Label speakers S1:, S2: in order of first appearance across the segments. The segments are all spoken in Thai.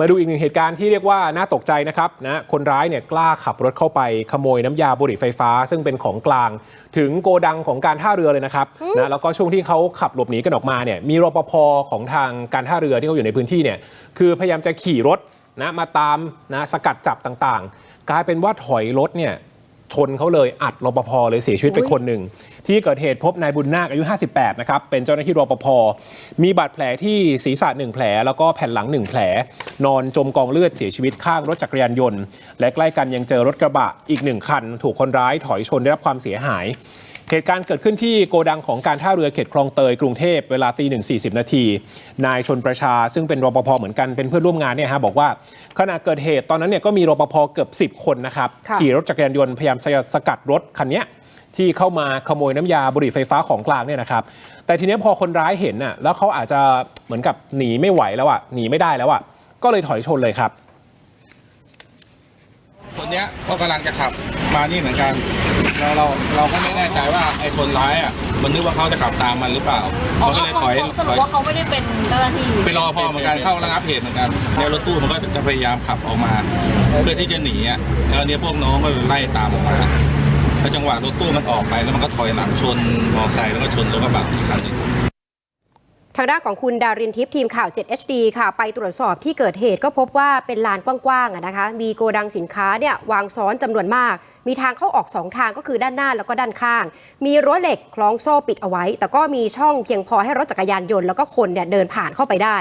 S1: มาดูอีกหนึ่งเหตุการณ์ที่เรียกว่าน่าตกใจนะครับนะคนร้ายเนี่ยกล้าขับรถเข้าไปขโมยน้ำยาบุหรี่ไฟฟ้า ซึ่งเป็นของกลาง ถึงโกดังของการท่าเรือเลยนะครับนะแล้วก็ช่วงที่เขาขับหลบหนีกันออกมาเนี่ยมีรปภของทางการท่าเรือที่เขาอยู่ในพื้นที่เนี่ยคือพยายามจะขี่รถนะมาตามนะสกัดจับต่างๆ กลายเป็นว่าถอยรถเนี่ย ชนเขาเลยอัดรปภเลยเสียชีวิตไปคนหนึ่ง ที่เกิดเหตุพบนายบุญนาคอายุ 58 นะครับ เป็นเจ้าหน้าที่รปภมีบาดแผลที่ศีรษะ1แผล แล้วก็แผ่นหลัง 1 แผล นอนจมกองเลือดเสียชีวิตข้างรถจักรยานยนต์ และใกล้กันยังเจอรถกระบะอีกหนึ่งคัน ถูกคนร้ายถอยชนได้รับความเสียหาย เหตุการณ์เกิดขึ้นที่โกดังของการท่าเรือเขตคลองเตยกรุงเทพเวลาตีหนึ่งสี่สิบนาทีนายชนประชาซึ่งเป็นรปภเหมือนกันเป็นเพื่อนร่วมงานเนี่ยฮะบอกว่าขณะเกิดเหตุตอนนั้นเนี่ยก็มีรปภเกือบ10คนนะครับ
S2: ค่ะ
S1: ขี่รถจักรยานยนต์พยายามสกัดรถคันเนี้ยที่เข้ามาขโมยน้ำยาบุหรี่ไฟฟ้าของกลางเนี่ยนะครับ แต่ทีเนี้ยพอคนร้ายเห็นน่ะแล้วเขาอาจจะเหมือนกับหนีไม่ไหวแล้วอะหนีไม่ได้แล้วอะก็เลยถอยชนเลยครับ
S3: คน เนี้ยก็กำลังจะขับมานี่เหมือนกันเราเราเราก็ไม่แน่ใจว่าไอ้คนร้ายอะมันนึกว่าเขาจะขับตามมันหรือเปล่า
S4: อ๋อ
S3: เขาก็เลยถอย
S4: ส
S3: ถ
S4: รุ
S3: อ
S4: ป
S3: ย
S4: ว่าเขาไม่ได้เป็นเจ้าหน้าที่
S3: เป็นรอพอเหมือนกันเข้าระงับเหตุเหมือนกันแล้วรถตู้มันก็จะพยายามขับออกมาเพื่อที่จะหนีอะแล้วเนี้ยพวกน้องก็ไล่ตามออกมาแล้วจังหวะรถตู้มันออกไปแล้วมันก็ถอยหลังชนมอเตอร์ไซค์แล้วก็ชนรถกระบะอีกคันหนึ่ง
S2: ทางด้านของคุณดารินทิพย์ทีมข่าว 7HD ค่ะ ไปตรวจสอบที่เกิดเหตุก็พบว่าเป็นลานกว้างๆนะคะ มีโกดังสินค้าเนี่ยวางซ้อนจำนวนมาก มีทางเข้าออก 2 ทางก็คือด้านหน้าแล้วก็ด้านข้าง มีรั้วเหล็กคล้องโซ่ปิดเอาไว้ แต่ก็มีช่องเพียงพอให้รถจักรยานยนต์แล้วก็คนเนี่ยเดินผ่านเข้าไปได้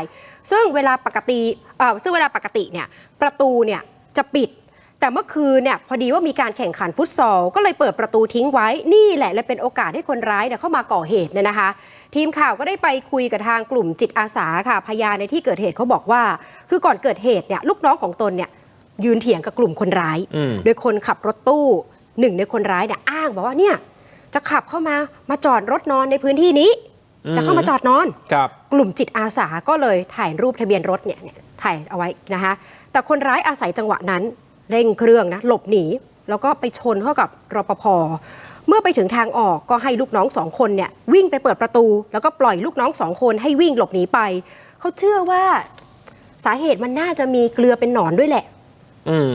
S2: ซึ่งเวลาปกติเอ่อซึ่งเวลาปกติเนี่ยประตูเนี่ยจะปิด แต่เมื่อคืนเนี่ยพอดีว่ามีการแข่งขันฟุตซอลก็เลยเปิดประตูทิ้งไว้นี่แหละเลยเป็นโอกาสให้คนร้ายเนี่ยเข้ามาก่อเหตุเนี่ยนะคะ ทีมข่าวก็ได้ไปคุยกับทางกลุ่มจิตอาสาค่ะพยานในที่เกิดเหตุเขาบอกว่า คือก่อนเกิดเหตุเนี่ยลูกน้องของตนเนี่ยยืนเถียงกับกลุ่มคนร้าย
S1: อืม
S2: โดยคนขับรถตู้หนึ่งในคนร้ายเนี่ยอ้างบอกว่าเนี่ยจะขับเข้ามามาจอดรถนอนในพื้นที่นี้ จะเข้ามาจอดนอน
S1: ครับ
S2: กลุ่มจิตอาสาก็เลยถ่ายรูปทะเบียนรถเนี่ยเนี่ยถ่ายเอาไว้นะคะแต่คนร้ายอาศัยจังหวะนั้น เร่งเครื่องนะหลบหนี แล้วก็ไปชนเข้ากับรปภเมื่อไปถึงทางออกก็ให้ลูกน้องสองคนเนี่ยวิ่งไปเปิดประตู แล้วก็ปล่อยลูกน้องสองคนให้วิ่งหลบหนีไป เขาเชื่อว่าสาเหตุมันน่าจะมีเกลือเป็นหนอนด้วยแหละ
S1: อืม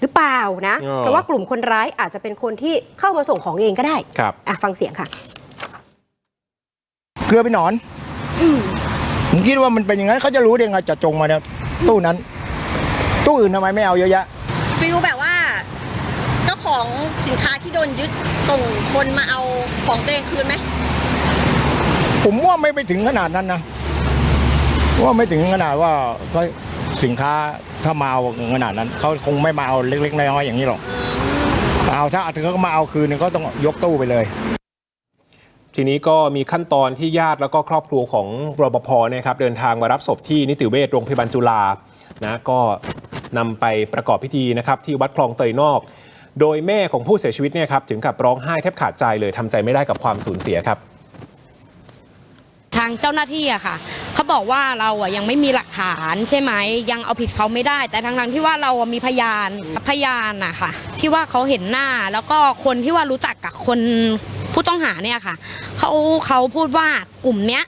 S2: หรือเปล่านะ
S1: อ๋อ
S2: เพราะว่ากลุ่มคนร้ายอาจจะเป็นคนที่เข้ามาส่งของเองก็ได้
S1: ครับ
S2: อะฟังเสียงค่ะ
S5: เกลือเป็นหนอนผมคิดว่ามันเป็นอย่างนั้นเขาจะรู้ได้ไงจะจงมาเนี่ยตู้นั้น ตู้อื่นทำไมไม่เอาเยอะแยะ
S4: ฟิลแบบว่า เจ้าของสินค้าที่โดนยึดส่งคนมาเอาของตัวเองคืนไหม
S5: ผมว่าไม่ไปถึงขนาดนั้นนะว่าไม่ถึงขนาดว่าเขาสินค้าถ้ามาเอาขนาดนั้นเขาคงไม่มาเอาเล็กๆน้อยๆอย่างนี้หรอกเอาถ้าถึงเขามาเอาคืนเนี่ยก็ต้องยกตู้ไปเลย
S1: ทีนี้ก็มีขั้นตอนที่ญาติแล้วก็ครอบครัวของรปภเนี่ยครับเดินทางมารับศพที่นิติเวชโรงพยาบาลจุฬานะก็ นำไปประกอบพิธีนะครับที่วัดคลองเตยนอก โดยแม่ของผู้เสียชีวิตเนี่ยครับถึงกับร้องไห้แทบขาดใจเลยทำใจไม่ได้กับความสูญเสียครับ
S6: ทางเจ้าหน้าที่อะค่ะเขาบอกว่าเราอะยังไม่มีหลักฐานใช่ไหมยังเอาผิดเขาไม่ได้ แต่ทั้งที่ว่าเรามีพยานพยานอะค่ะ ที่ว่าเขาเห็นหน้าแล้วก็คนที่ว่ารู้จักกับคนผู้ต้องหาเนี่ยค่ะเขาเขาพูดว่ากลุ่มเนี้ย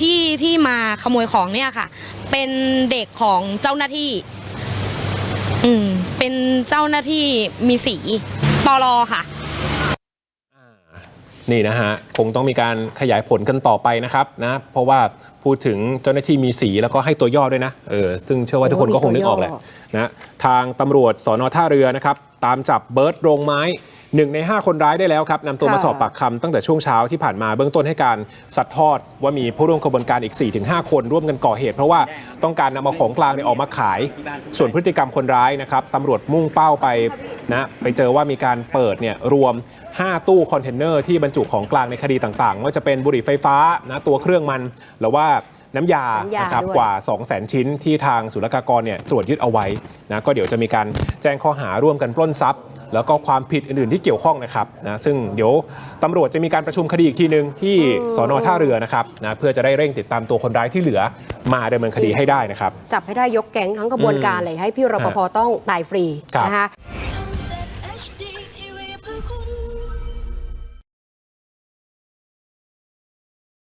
S6: ที่ที่มาขโมยของเนี่ยค่ะ เป็นเด็กของเจ้าหน้าที่ อืม เป็นเจ้าหน้าที่มีสีตอรอค่ะ
S1: นี่นะฮะ คงต้องมีการขยายผลกันต่อไปนะครับนะ เพราะว่าพูดถึงเจ้าหน้าที่มีสีแล้วก็ให้ตัวย่อด้วยนะ เออ ซึ่งเชื่อว่าทุกคนก็คงนึกออกแหละนะ ทางตำรวจสอนอท่าเรือนะครับ ตามจับเบิร์ดโรงไม้ หนึ่งใน 5 คนร้ายได้แล้วครับนำตัวมา
S2: ค่ะ
S1: สอบปากคำตั้งแต่ช่วงเช้าที่ผ่านมาเบื้องต้นให้การสัดทอดว่ามีผู้ร่วมขบวนการอีก 4-5 คนร่วมกันก่อเหตุ เพราะว่าต้องการนำเอาของกลางเนี่ยออกมาขาย ส่วนพฤติกรรมคนร้ายนะครับตำรวจมุ่งเป้าไปนะไปเจอว่ามีการเปิดเนี่ยรวม 5 ตู้คอนเทนเนอร์ที่บรรจุของกลางในคดีต่างๆไม่ว่าจะเป็นบุหรี่ไฟฟ้านะตัวเครื่องมันหรือว่าน้ำยา
S2: น้ำยา
S1: นะครับ
S2: ด้วย
S1: กว่า 2 0 0 0 0 0 ชิ้นที่ทางศุลกากรเนี่ยตรวจยึดเอาไว้นะก็เดี๋ยวจะมีการแจ้งข้อหาร่วมกันปล้นทรัพย์ แล้วก็ความผิดอื่นๆที่เกี่ยวข้องนะครับนะซึ่งเดี๋ยวตำรวจจะมีการประชุมคดีอีกทีหนึ่งที่สอนอท่าเรือนะครับนะเพื่อจะได้เร่งติดตามตัวคนร้ายที่เหลือมาดำเนินคดีให้ได้นะครับ
S2: จับให้ได้ยกแก๊งทั้งกระบวนการเลยให้พี่รปภต้องตายฟรี
S1: ครับ
S2: นะคะ